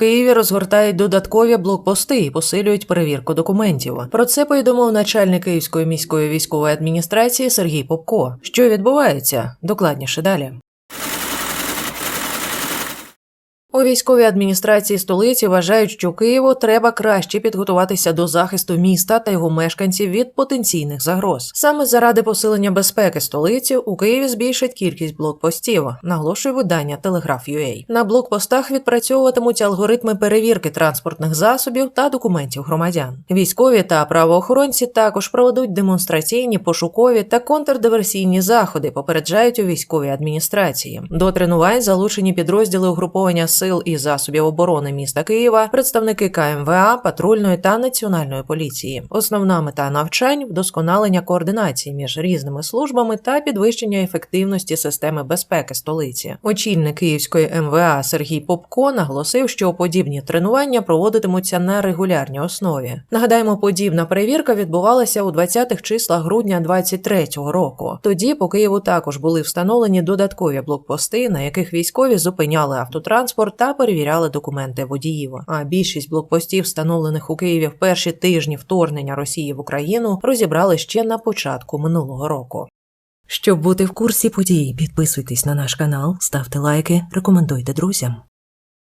Києві розгортають додаткові блокпости і посилюють перевірку документів. Про це повідомив начальник Київської міської військової адміністрації Сергій Попко. Що відбувається? Докладніше далі. У військовій адміністрації столиці вважають, що Києву треба краще підготуватися до захисту міста та його мешканців від потенційних загроз. Саме заради посилення безпеки столиці у Києві збільшать кількість блокпостів, наголошує видання Телеграф.UA. На блокпостах відпрацьовуватимуть алгоритми перевірки транспортних засобів та документів громадян. Військові та правоохоронці також проведуть демонстраційні, пошукові та контрдиверсійні заходи. Попереджають у військовій адміністрації. До тренувань залучені підрозділи угруповання сил і засобів оборони міста Києва, представники КМВА, патрульної та національної поліції. Основна мета навчань вдосконалення координації між різними службами та підвищення ефективності системи безпеки столиці. Очільник Київської МВА Сергій Попко наголосив, що подібні тренування проводитимуться на регулярній основі. Нагадаємо, подібна перевірка відбувалася у 20-х числах грудня 23-го року. Тоді по Києву також були встановлені додаткові блокпости, на яких військові зупиняли автотранспорт та перевіряли документи водіїв. А більшість блокпостів, встановлених у Києві в перші тижні вторгнення Росії в Україну, розібрали ще на початку минулого року. Щоб бути в курсі подій, підписуйтесь на наш канал, ставте лайки, рекомендуйте друзям.